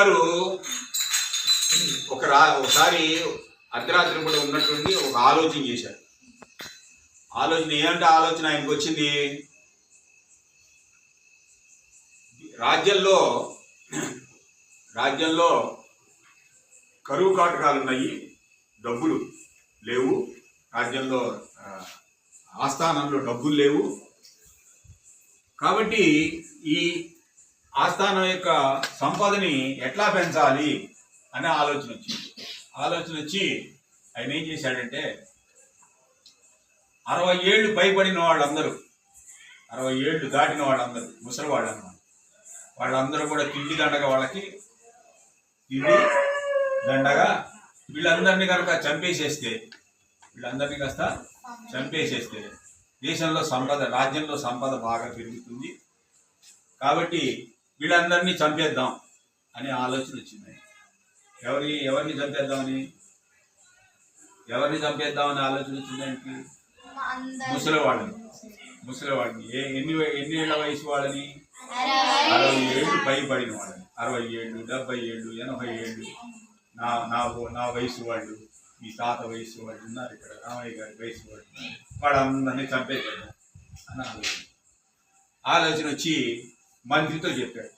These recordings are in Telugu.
రాజుగారు ఒక రా ఒకసారి అర్ధరాత్రి కూడా ఉన్నటువంటి ఒక ఆలోచన చేశారు. ఆలోచన ఏంటంటే ఆలోచన ఆయనకు వచ్చింది? రాజ్యంలో రాజ్యంలో కరువు కాటకాలు ఉన్నాయి డబ్బులు లేవు. రాజ్యంలో ఆస్థానంలో డబ్బులు లేవు. కాబట్టి ఈ ఆస్థానం యొక్క సంపదని ఎట్లా పెంచాలి అనే ఆలోచన వచ్చింది. ఆలోచన వచ్చి ఆయన ఏం చేశాడంటే అరవై ఏళ్ళు పైబడిన వాళ్ళందరూ అరవై ఏళ్ళు దాటిన వాళ్ళందరూ ముసలి వాళ్ళు అన్నమాట వాళ్ళందరూ కూడా తిండి దండగా వాళ్ళకి తిండి దండగా వీళ్ళందరినీ కనుక చంపేసేస్తే వీళ్ళందరినీ కాస్త చంపేసేస్తే దేశంలో సంపద రాజ్యంలో సంపద బాగా పెరుగుతుంది. కాబట్టి వీళ్ళందరినీ చంపేద్దాం అనే ఆలోచన వచ్చింది. ఎవరి ఎవరిని చంపేద్దామని ఎవరిని చంపేద్దామని ఆలోచన వచ్చింది ఆయనకి? ముసలి వాళ్ళని ముసలి వాళ్ళని ఏ ఎన్ని ఎన్ని ఏళ్ళ వయసు వాళ్ళని? అరవై ఏళ్ళు పైబడిన వాళ్ళని. అరవై ఏళ్ళు డెబ్బై ఏళ్ళు ఎనభై ఏళ్ళు. నా నా నా వయసు వాళ్ళు మీ తాత వయసు వాళ్ళు ఉన్నారు ఇక్కడ. రామయ్య గారి వయసు వాళ్ళు. వాళ్ళందరినీ చంపేశాడు అని ఆలోచన. ఆలోచన వచ్చి మంత్రితో చెప్పాడు.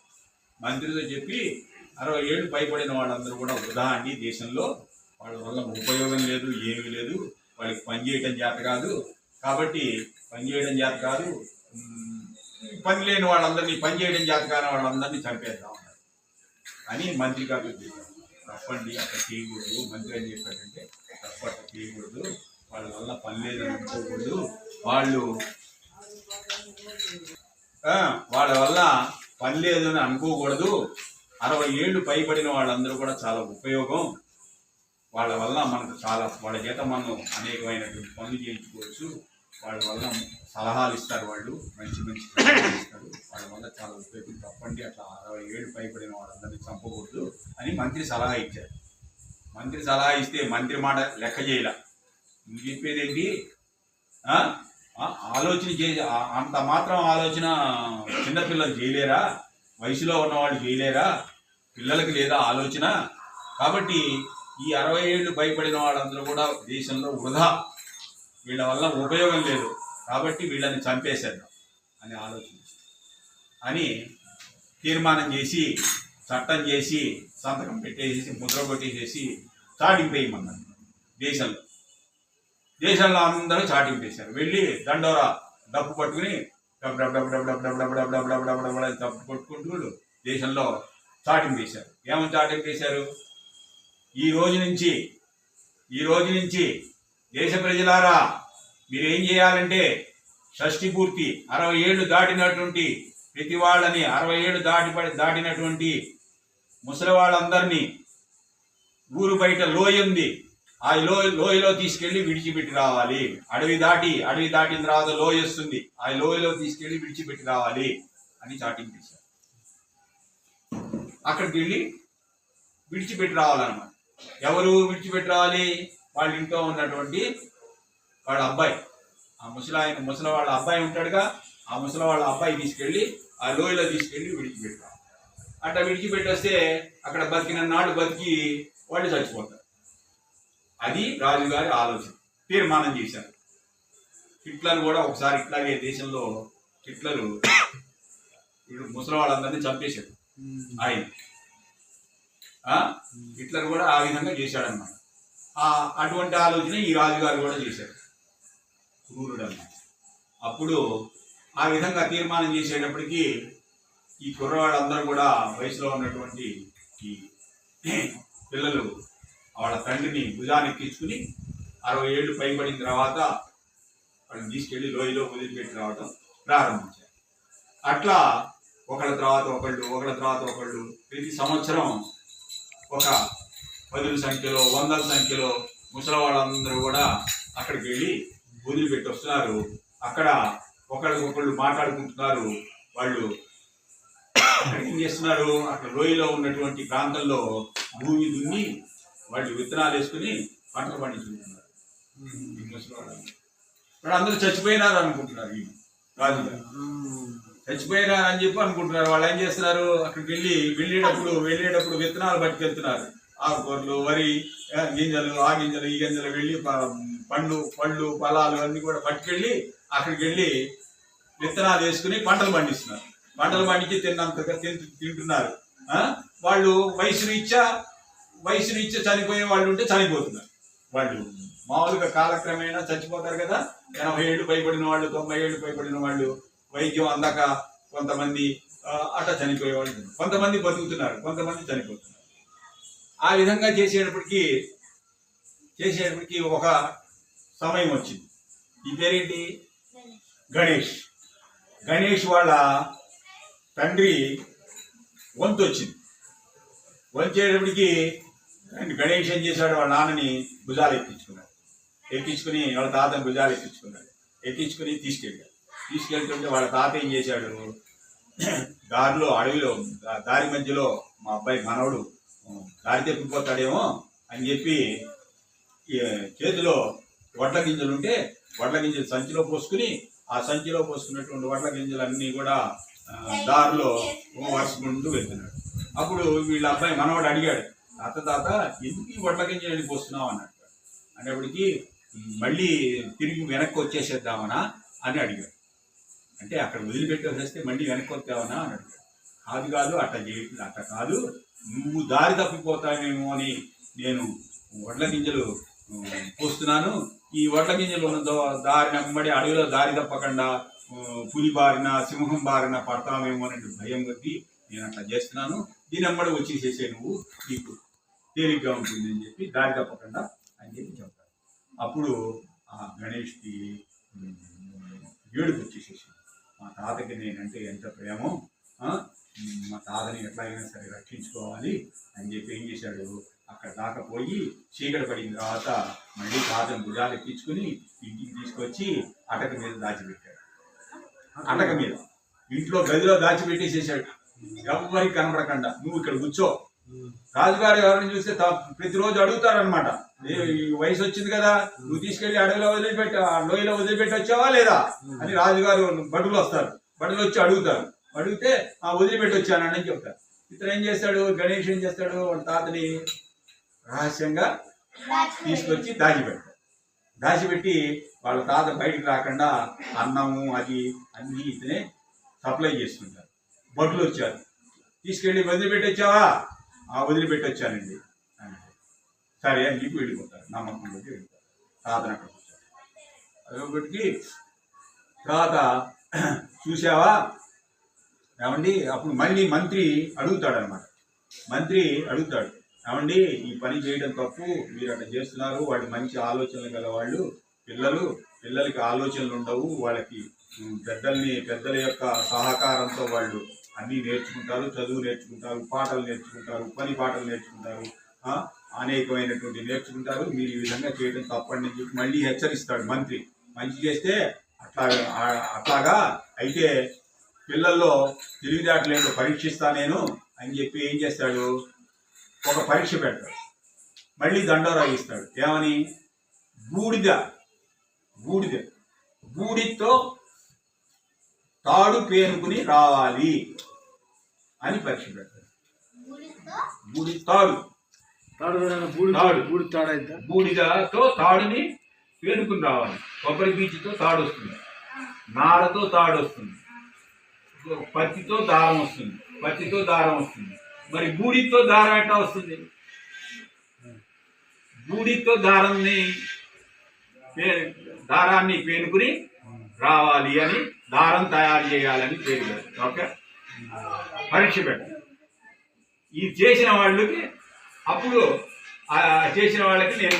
మంత్రితో చెప్పి అరవై ఏళ్ళు పైబడిన వాళ్ళందరూ కూడా వృధా అండి దేశంలో. వాళ్ళ వల్ల ఉపయోగం లేదు ఏమీ లేదు. వాళ్ళకి పని చేయడం చేత కాదు. కాబట్టి పని చేయడం చేత కాదు. పని లేని వాళ్ళందరినీ పని చేయడం చేత కాని వాళ్ళందరినీ చంపేద్దాం అని మంత్రి గారు చెప్పారు. తప్పండి అక్కడ చేయకూడదు. మంత్రి అని చెప్పాడంటే తప్ప అట్లా చేయకూడదు. వాళ్ళ వల్ల పని లేదని అనుకోకూడదు. వాళ్ళు వాళ్ళ వల్ల పని లేదని అనుకోకూడదు. అరవై ఏళ్ళు పైబడిన వాళ్ళందరూ కూడా చాలా ఉపయోగం. వాళ్ళ వల్ల మనకు చాలా వాళ్ళ చేత మనం అనేకమైనటువంటి పనులు చేయించుకోవచ్చు. వాళ్ళ వల్ల సలహాలు ఇస్తారు వాళ్ళు. మంచి మంచి ఇస్తారు. వాళ్ళ వల్ల చాలా ఉపయోగం. తప్పండి అట్లా అరవై ఏళ్ళు పైబడిన వాళ్ళందరినీ చంపకూడదు అని మంత్రి సలహా ఇచ్చారు. మంత్రి సలహా ఇస్తే మంత్రి మాట లెక్క చేయలే. నువ్వు చెప్పేది ఏంటి ఆలోచన చే అంత మాత్రం ఆలోచన చిన్నపిల్లలు చేయలేరా? వయసులో ఉన్నవాళ్ళు చేయలేరా? పిల్లలకి లేదా ఆలోచన? కాబట్టి ఈ అరవై ఏళ్ళు భయపడిన వాళ్ళందరూ కూడా దేశంలో వృధా. వీళ్ళ వల్ల ఉపయోగం లేదు. కాబట్టి వీళ్ళని చంపేసేద్దాం అని ఆలోచన. అని తీర్మానం చేసి చట్టం చేసి సంతకం పెట్టేసేసి ముద్ర కొట్టేసేసి చాటింపేయమన్నారు దేశంలో. దేశంలో అందరూ చాటింపేశారు వెళ్ళి దండోరా డబ్బు పట్టుకుని డబ్బు డబ్బు డబ్బు డబ్బు డబ్బు డబ్బు డబ్బు డబ్బు డబ్బు డబ్బు డబ్బు డబ్బు అని డప్పు కొట్టుకుంటూ దేశంలో చాటింపేశారు ఏమని చాటింపేశారు ఈ రోజు నుంచి ఈ రోజు నుంచి దేశ ప్రజలారా మీరేం చేయాలంటే షష్ఠి పూర్తి అరవై ఏళ్ళు దాటినటువంటి ప్రతి వాళ్ళని అరవై ఏళ్ళు దాటి దాటినటువంటి ముసలి వాళ్ళందరినీ ఊరు బయట లోయ ఉంది ఆ లోయ లోయలో తీసుకెళ్ళి విడిచిపెట్టి రావాలి. అడవి దాటి అడవి దాటిన తర్వాత లోయ వస్తుంది. ఆ లోయలో తీసుకెళ్ళి విడిచిపెట్టి రావాలి అని చాటింగ్ చేశారు. అక్కడికి వెళ్ళి విడిచిపెట్టి రావాలన్నమాట. ఎవరు విడిచిపెట్టి రావాలి? వాళ్ళ ఇంట్లో ఉన్నటువంటి వాళ్ళ అబ్బాయి. ఆ ముసలాయన ముసలి వాళ్ళ అబ్బాయి ఉంటాడుగా. ఆ ముసలి వాళ్ళ అబ్బాయి తీసుకెళ్ళి ఆ లోయలో తీసుకెళ్ళి విడిచిపెట్టి రావాలి. అట్లా విడిచిపెట్టి వస్తే అక్కడ బతికిన నాడు బతికి వాళ్ళు చచ్చిపోతారు. అది రాజుగారి ఆలోచన తీర్మానం చేశారు. హిట్లర్ కూడా ఒకసారి ఇట్లాగే దేశంలో హిట్లరు వీడు ముసలి వాళ్ళందరినీ చంపేశాడు. ఆయన? హిట్లర్ కూడా ఆ విధంగా చేశాడన్నమాట. ఆ అటువంటి ఆలోచన ఈ రాజుగారు కూడా చేశారు. క్రూరుడు అన్నమాట అప్పుడు ఆ విధంగా తీర్మానం చేసేటప్పటికి ఈ కుర్రవాళ్ళందరూ కూడా వయసులో ఉన్నటువంటి ఈ పిల్లలు తండ్రిని భుజానికి అరవై ఏళ్ళు పైబడిన తర్వాత వాళ్ళని తీసుకెళ్ళి లోయలో వదిలిపెట్టి రావడం ప్రారంభించారు. అట్లా ఒకళ్ళ తర్వాత ఒకళ్ళు ఒకళ్ళ తర్వాత ఒకళ్ళు ప్రతి సంవత్సరం ఒక పదుల సంఖ్యలో వందల సంఖ్యలో ముసలి వాళ్ళందరూ కూడా అక్కడికి వెళ్ళి వదిలిపెట్టి వస్తున్నారు అక్కడ ఒకళ్ళకొకళ్ళు మాట్లాడుకుంటున్నారు. వాళ్ళు ఏం చేస్తున్నారు? అక్కడ లోయలో ఉన్నటువంటి ప్రాంతంలో భూమి దున్ని వాళ్ళు విత్తనాలు వేసుకుని పంటలు పండించుకుంటున్నారు. ఈ ముసలి వాళ్ళు. వాళ్ళందరూ చచ్చిపోయినారు అనుకుంటున్నారు ఈ చచ్చిపోయినారు అని చెప్పి అనుకుంటున్నారు. వాళ్ళు ఏం చేస్తున్నారు? అక్కడికి వెళ్ళి వెళ్ళేటప్పుడు వెళ్ళేటప్పుడు విత్తనాలు పట్టుకెళ్తున్నారు. ఆకుకూరలు వరి గింజలు ఆ గింజలు ఈ గింజలు వెళ్ళి పండ్లు పళ్ళు ఫలాలు అన్ని కూడా పట్టుకెళ్ళి అక్కడికి వెళ్ళి విత్తనాలు వేసుకుని పంటలు పండిస్తున్నారు. పంటలు పండించి తిన్నంతగా తింటు తింటున్నారు? వాళ్ళు వయసు రీత్యా వయసు నుంచి చనిపోయే వాళ్ళు ఉంటే చనిపోతున్నారు. వాళ్ళు. మామూలుగా కాలక్రమేణా చచ్చిపోతారు కదా. ఎనభై ఏళ్ళు పైబడిన వాళ్ళు తొంభై ఏళ్ళు పైబడిన వాళ్ళు వైద్యం అందాక కొంతమంది అట చనిపోయే వాళ్ళు కొంతమంది బతుకుతున్నారు కొంతమంది చనిపోతున్నారు. ఆ విధంగా చేసేటప్పటికీ చేసేటప్పటికి ఒక సమయం వచ్చింది. ఈ పేరేంటి? గణేష్. గణేష్ వాళ్ళ తండ్రి వంతు వచ్చింది వంచేటప్పటికి గణేష్ ఏం చేశాడు వాళ్ళ నాన్నని భుజాలు ఎక్కించుకున్నాడు. ఎక్కించుకుని వాళ్ళ తాతని భుజాలు ఎక్కించుకున్నాడు. ఎక్కించుకుని తీసుకెళ్ళాడు. తీసుకెళ్తుంటే వాళ్ళ తాత ఏం చేశాడు? దారిలో అడవిలో దారి మధ్యలో మా అబ్బాయి మనవడు దారి తప్పిపోతాడేమో అని చెప్పి చేతిలో వడ్ల గింజలు ఉంటే వడ్ల గింజలు సంచిలో పోసుకుని ఆ సంచిలో పోసుకున్నటువంటి వడ్ల గింజలు అన్నీ కూడా దారిలో దారిలో వరుసకుంటూ వెళ్తున్నాడు అప్పుడు వీళ్ళ అబ్బాయి మనవాడు అడిగాడు తాత తాత ఎందుకు ఈ వడ్ల గింజలు పోస్తున్నావు అన్నాడు. అనేప్పటికీ మళ్ళీ తిరిగి వెనక్కి వచ్చేసేద్దామనా? అని అడిగాడు. అంటే అక్కడ వదిలిపెట్టేసేస్తే మళ్ళీ వెనక్కి వస్తావనా అని అడిగాడు. కాదు కాదు అట్లా చేయట్లేదు అట్లా కాదు. నువ్వు దారి తప్పిపోతావేమో అని నేను వడ్ల గింజలు పోస్తున్నాను. ఈ వడ్ల గింజలు ఉన్న దో- దారి నమ్మడి అడవిలో దారి తప్పకుండా పులి బారిన సింహం బారిన పడతామేమో అనే భయం కొద్దీ నేను అట్లా చేస్తున్నాను. దీని అమ్మడి వచ్చేసేసే నువ్వు. నీకు తేలిగ్గా ఉంటుంది అని చెప్పి దారి తప్పకుండా అని చెప్పి చెప్తాడు అప్పుడు ఆ గణేష్కి ఏడుపు వచ్చేసేసి మా తాతకి నేనంటే ఎంత ప్రేమో మా తాతని ఎట్లాగైనా సరే రక్షించుకోవాలి అని చెప్పి ఏం చేశాడు? అక్కడ దాకా పోయి చీకటి పడిన తర్వాత మళ్ళీ తాతని భుజాలు ఎక్కించుకుని ఇంటికి తీసుకొచ్చి అటక మీద దాచిపెట్టాడు. అటక మీద. ఇంట్లో గదిలో దాచిపెట్టేసేసాడు. ఎవరికి కనపడకుండా. నువ్వు ఇక్కడ కూర్చో రాజుగారు ఎవరిని చూస్తే ప్రతిరోజు అడుగుతారనమాట ఈ వయసు వచ్చింది కదా నువ్వు తీసుకెళ్ళి అడవిలో వదిలిపెట్టి ఆ లోయలో వదిలిపెట్టి వచ్చావా లేదా? అని రాజుగారు బడులు వస్తారు. బడులు వచ్చి అడుగుతారు. అడిగితే ఆ వదిలిపెట్టి వచ్చానని చెప్తారు. ఇతను ఏం చేస్తాడు? గణేష్ ఏం చేస్తాడు? వాళ్ళ తాతని రహస్యంగా తీసుకొచ్చి దాచిపెడతాడు. దాచిపెట్టి వాళ్ళ తాత బయటకు రాకుండా అన్నము అది అన్ని ఇతనే సప్లై చేస్తుంటారు. బడులు వచ్చారు. తీసుకెళ్ళి వదిలిపెట్టి వచ్చావా వదిలిపెట్టి వచ్చానండి సరే అని చెప్పి వెళ్ళిపోతారు. నమ్మకం పెట్టి వెళ్ళిపోతారు. తాతను అక్కడ అదొకటికి తర్వాత చూసావా? ఏమండి? అప్పుడు మళ్ళీ మంత్రి అడుగుతాడనమాట మంత్రి అడుగుతాడు. ఏమండి? ఈ పని చేయడం తప్పు. మీరు అట్లా చేస్తున్నారు. వాడి మంచి ఆలోచనలు గల వాళ్ళు పిల్లలు పిల్లలకి ఆలోచనలు ఉండవు. వాళ్ళకి పెద్దల్ని పెద్దల యొక్క సహకారంతో వాళ్ళు అన్నీ నేర్చుకుంటారు చదువు నేర్చుకుంటారు పాటలు నేర్చుకుంటారు పని పాటలు నేర్చుకుంటారు అనేకమైనటువంటి నేర్చుకుంటారు. మీరు ఈ విధంగా చేయడం తప్పని చెప్పి మళ్ళీ హెచ్చరిస్తాడు మంత్రి. మంచి చేస్తే అట్లా అట్లాగా అయితే పిల్లల్లో తెలివితేటలేంటో పరీక్షిస్తా నేను అని చెప్పి ఏం చేస్తాడు? ఒక పరీక్ష పెడతాడు. మళ్ళీ దండోరా ఏమని? బూడిద బూడిద బూడితో తాడు పేనుకుని రావాలి అని పరీక్ష పెడతాడు బూడి తాడు. బూడిదతో తాడుని పేనుకుని రావాలి. కొబ్బరి పీచుతో తాడు వస్తుంది. నారతో తాడు వస్తుంది. పత్తితో దారం వస్తుంది. పత్తితో దారం వస్తుంది. మరి బూడితో దారం ఎట్లా వస్తుంది? బూడితో దారాన్ని పే- దారాన్ని పేనుకుని రావాలి అని దారం తయారు చేయాలని పేరు ఓకే? పరీక్ష పెట్టారు. ఇది చేసిన వాళ్ళకి అప్పుడు చేసిన వాళ్ళకి నేను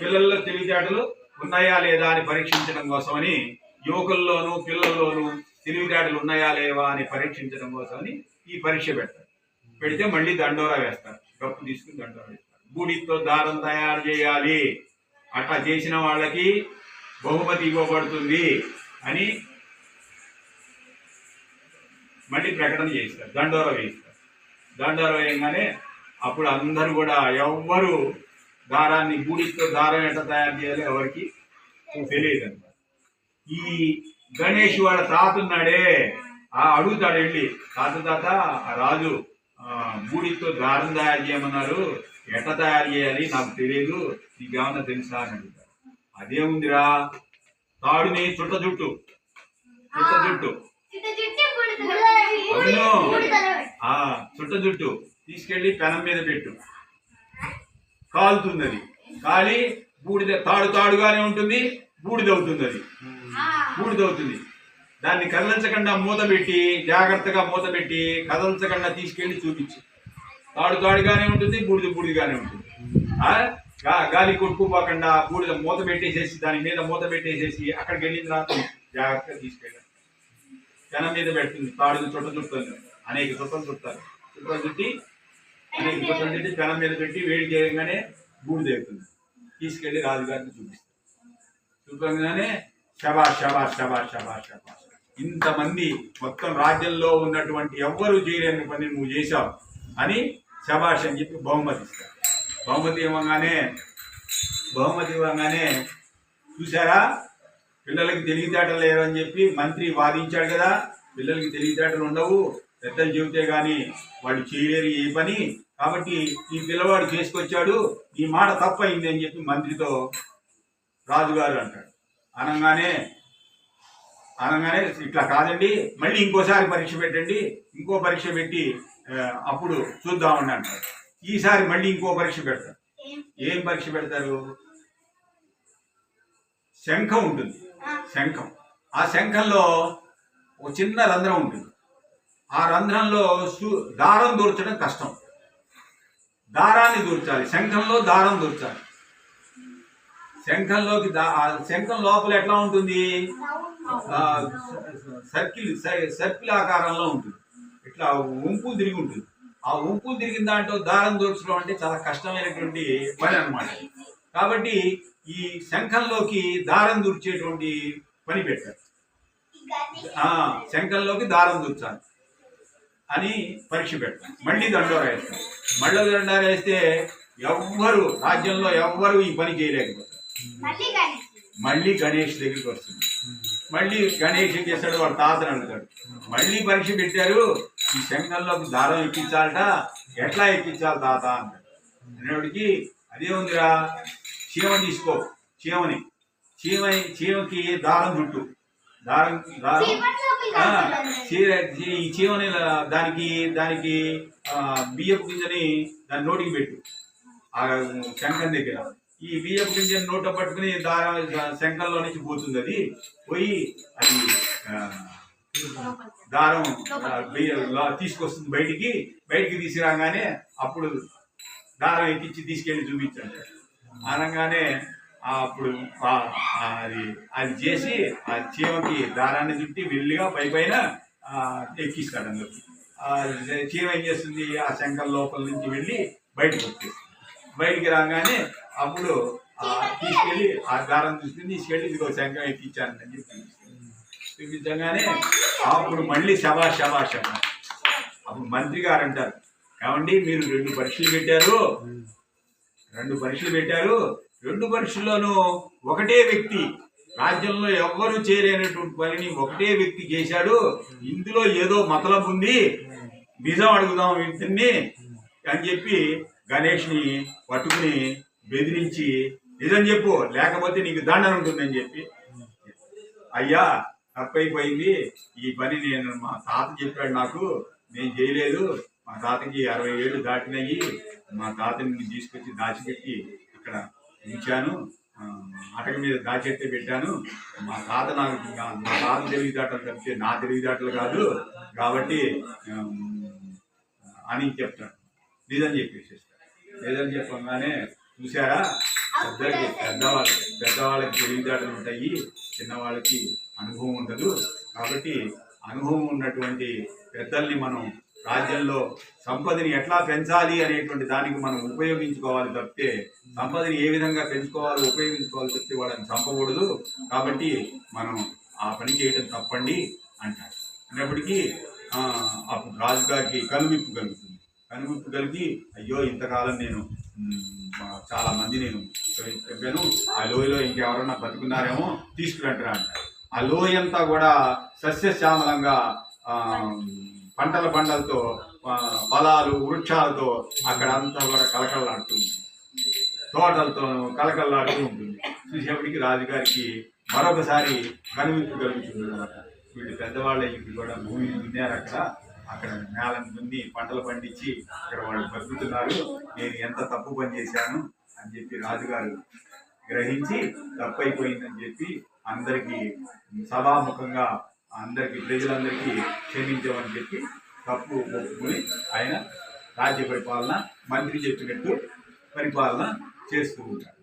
పిల్లల్లో తెలివితేటలు ఉన్నాయా లేదా అని పరీక్షించడం కోసమని యువకుల్లోనూ పిల్లల్లోనూ తెలివితేటలు ఉన్నాయా లేవా అని పరీక్షించడం కోసమని ఈ పరీక్ష పెడతారు పెడితే మళ్ళీ దండోరా వేస్తారు. డబ్బు తీసుకుని దండోరా వేస్తారు. బూడితో దారం తయారు చేయాలి. అట్లా చేసిన వాళ్ళకి బహుమతి ఇవ్వబడుతుంది అని మళ్ళీ ప్రకటన చేస్తారు దండోరా వేయిస్తారు. దండోరా వేయగానే అప్పుడు అందరూ కూడా ఎవ్వరు దారాన్ని బూడితో దారం ఎట్లా తయారు చేయాలి ఎవరికి తెలియదు అనమాట ఈ గణేష్ వాళ్ళ తాత ఉన్నాడే ఆ అడుగుతాడు వెళ్ళి తాత తాత రాజు గూడితో బూడితో దారం తయారు చేయమన్నారు. ఎట్ట తయారు చేయాలి? నాకు తెలియదు. నీకేమన్నా తెలుసా? అని అడుగుతాడు. అదేముందిరా తాడుని చుట్ట చుట్టు చుట్ట చుట్టు. చుట్ట జుట్టు. తీసుకెళ్ళి పెనం మీద పెట్టు. కాలుతుంది అది కాలి బూడిద తాడు తాడుగానే ఉంటుంది బూడిద అవుతుంది అది బూడిద అవుతుంది దాన్ని కదలించకుండా మూత పెట్టి జాగ్రత్తగా మూత పెట్టి కదలించకుండా తీసుకెళ్ళి చూపించు. తాడు తాడుగానే ఉంటుంది బూడిద బూడిదగానే ఉంటుంది. గాలి కొట్టుకుపోకుండా బూడిద మూత పెట్టేసేసి దాని మీద మూత పెట్టేసేసి అక్కడికి వెళ్ళిన తర్వాత జాగ్రత్తగా తీసుకెళ్ళాలి జనం మీద పెడుతుంది. తాడు చుట్టం చుట్టాను అనేక చుట్టలు చుట్టారు. చుట్టలు చుట్టి అనేక చుట్టలు చుట్టి జనం మీద పెట్టి వేడి చేయగానే గూడు అవుతుంది తీసుకెళ్ళి రాజుగారిని చూపిస్తారు. చూపగానే శబాష్ శబాష్ శబాష్ శబాష్ శబాష్ ఇంతమంది మొత్తం రాజ్యంలో ఉన్నటువంటి ఎవ్వరూ చేయలేని పని నువ్వు చేశావు అని శబాష్ అని చెప్పి బహుమతి ఇస్తారు. బహుమతి ఇవ్వగానే బహుమతి ఇవ్వగానే చూసారా పిల్లలకి తెలివితేటలు లేవని చెప్పి మంత్రి వాదించాడు కదా. పిల్లలకి తెలివితేటలు ఉండవు. పెద్దలు చెబితే గాని వాడు చేయలేరు ఏ పని. కాబట్టి ఈ పిల్లవాడు చేసుకొచ్చాడు. ఈ మాట తప్పైంది అని చెప్పి మంత్రితో రాజుగారు అంటాడు. అనగానే అనగానే ఇట్లా కాదండి. మళ్ళీ ఇంకోసారి పరీక్ష పెట్టండి. ఇంకో పరీక్ష పెట్టి అప్పుడు చూద్దామని అంటారు ఈసారి మళ్ళీ ఇంకో పరీక్ష పెడతారు. ఏం పరీక్ష పెడతారు? శంఖం ఉంటుంది. శంఖం. ఆ శంఖంలో ఒక చిన్న రంధ్రం ఉంటుంది. ఆ రంధ్రంలో దారం దూర్చడం కష్టం. దారాన్ని దూర్చాలి. శంఖంలో దారం దూర్చాలి. శంఖంలోకి దా శంఖం లోపల ఎట్లా ఉంటుంది? సర్కిల్ సై- సర్కిల్ ఆకారంలో ఉంటుంది. ఇట్లా వంపులు తిరిగి ఉంటుంది. ఆ వంపులు తిరిగిన దాంట్లో దారం దూర్చడం అంటే చాలా కష్టమైనటువంటి పని అన్నమాట. కాబట్టి ఈ శంఖంలోకి దారం దూర్చేటువంటి పని పెట్టారు. ఆ శంఖంలోకి దారం దూర్చాలి అని పరీక్ష పెడతాం మళ్ళీ దండోర వేస్తాం మళ్ళీ దండోర వేస్తే ఎవ్వరు రాజ్యంలో ఎవ్వరు ఈ పని చేయలేకపోతారు. మళ్ళీ గణేష్ దగ్గరికి వస్తుంది. మళ్ళీ గణేష్ ఏం చేస్తాడు? వాడు తాతను అడుగుతాడు. మళ్ళీ పరీక్ష పెట్టారు ఈ శంఖంలోకి దారం ఎక్కించాలట. ఎట్లా ఎక్కించాలి తాత? అంటాడు. అనేవాడికి అదే ఉందిరా చీమ తీసుకో. చీమని. చీమ చీమకి దారం చుట్టు. దారం దారం. ఈ చీమని దానికి దానికి బియ్యపు గింజని దాని నోటికి పెట్టు. ఆ శంఖం దగ్గర. ఈ బియ్యపు గింజని నోట పట్టుకుని దారం శంఖంలో నుంచి పోతుంది అది. పోయి అది దారం తీసుకొస్తుంది బయటికి. బయటికి తీసుకురాగానే అప్పుడు దారం ఎక్కించి తీసుకెళ్ళి చూపించాడు. అనగానే అప్పుడు అది అది చేసి ఆ చీమకి దారాన్ని చుట్టి వెళ్ళిగా పై పైన ఎక్కిస్తాడు అందులో. చీమ ఏం చేస్తుంది? ఆ శంఖం లోపల నుంచి వెళ్ళి బయటకు వచ్చేస్తుంది బయటికి రాగానే అప్పుడు తీసుకెళ్ళి ఆ దారం తీసుకుని తీసుకెళ్ళి ఇదిగో శంఖం ఎక్కించాను అని చెప్పి చూపించగానే అప్పుడు మళ్ళీ శభా శభా శభా. అప్పుడు మంత్రి గారు అంటారు ఏమండి మీరు రెండు పరీక్షలు పెట్టారు? రెండు పరీక్షలు పెట్టారు. రెండు పరీక్షల్లోనూ ఒకటే వ్యక్తి రాజ్యంలో ఎవ్వరూ చేయలేనటువంటి పనిని ఒకటే వ్యక్తి చేశాడు. ఇందులో ఏదో మతలబు ఉంది. నిజం అడుగుదాం వీటిని అని చెప్పి గణేష్ని పట్టుకుని బెదిరించి నిజం చెప్పు లేకపోతే నీకు దండన ఉంటుందని చెప్పి. అయ్యా తప్పైపోయింది. ఈ పని నేను మా తాత చెప్పాడు నాకు. నేను చేయలేదు. మా తాతకి అరవై ఏళ్ళు దాటినాయి మా తాతని తీసుకొచ్చి దాచిపెట్టి ఇక్కడ ఉంచాను. అటక మీద దాచెట్టే పెట్టాను. మా తాత నాకు మా తాత తెలివితేటలు తప్పితే నా తెలివితేటలు కాదు. కాబట్టి అని చెప్తాను నిజం చెప్పేసి నిజం చెప్పగానే చూసారా పెద్దలకి పెద్దవాళ్ళకి పెద్దవాళ్ళకి తెలివితేటలు ఉంటాయి. చిన్నవాళ్ళకి అనుభవం ఉండదు. కాబట్టి అనుభవం ఉన్నటువంటి పెద్దల్ని మనం రాజ్యంలో సంపదని ఎట్లా పెంచాలి అనేటువంటి దానికి మనం ఉపయోగించుకోవాలి తప్పితే సంపదని ఏ విధంగా పెంచుకోవాలో ఉపయోగించుకోవాలి తప్పితే వాళ్ళని చంపకూడదు. కాబట్టి మనం ఆ పని చేయడం తప్పండి అంటారు. అన్నప్పటికీ అప్పుడు రాజుగారికి కనువిప్పు కలుగుతుంది. కనువిప్పు కలిగి అయ్యో ఇంతకాలం నేను చాలా మంది నేను చెప్పాను ఆ లోయలో ఇంకెవరన్నా బతుకున్నారేమో తీసుకురంటారా అంటారు. ఆ లోయంతా కూడా సస్యశ్యామలంగా పంటల పంటలతో పొలాలు వృక్షాలతో అక్కడ అంతా కూడా కలకలలాడుతుంది తోటలతో కలకలలాడుతూ ఉంటుంది. చూసేప్పటికి రాజుగారికి మరొకసారి కనువిప్పు కలుగుతుంది అనమాట వీళ్ళు పెద్దవాళ్ళే ఇప్పుడు కూడా భూమి దున్నారు అక్కడ? అక్కడ నేలను దున్ని పంటలు పండించి ఇక్కడ వాళ్ళు బతుకుతున్నారు నేను ఎంత తప్పు పని చేశాను అని చెప్పి రాజుగారు గ్రహించి తప్పైపోయిందని చెప్పి అందరికీ సభాముఖంగా అందరికీ ప్రజలందరికీ క్షమించమని చెప్పి తప్పు ఒప్పుకుని ఆయన రాజ్య పరిపాలన మంత్రి చెప్పినట్టు పరిపాలన చేస్తూ ఉంటారు.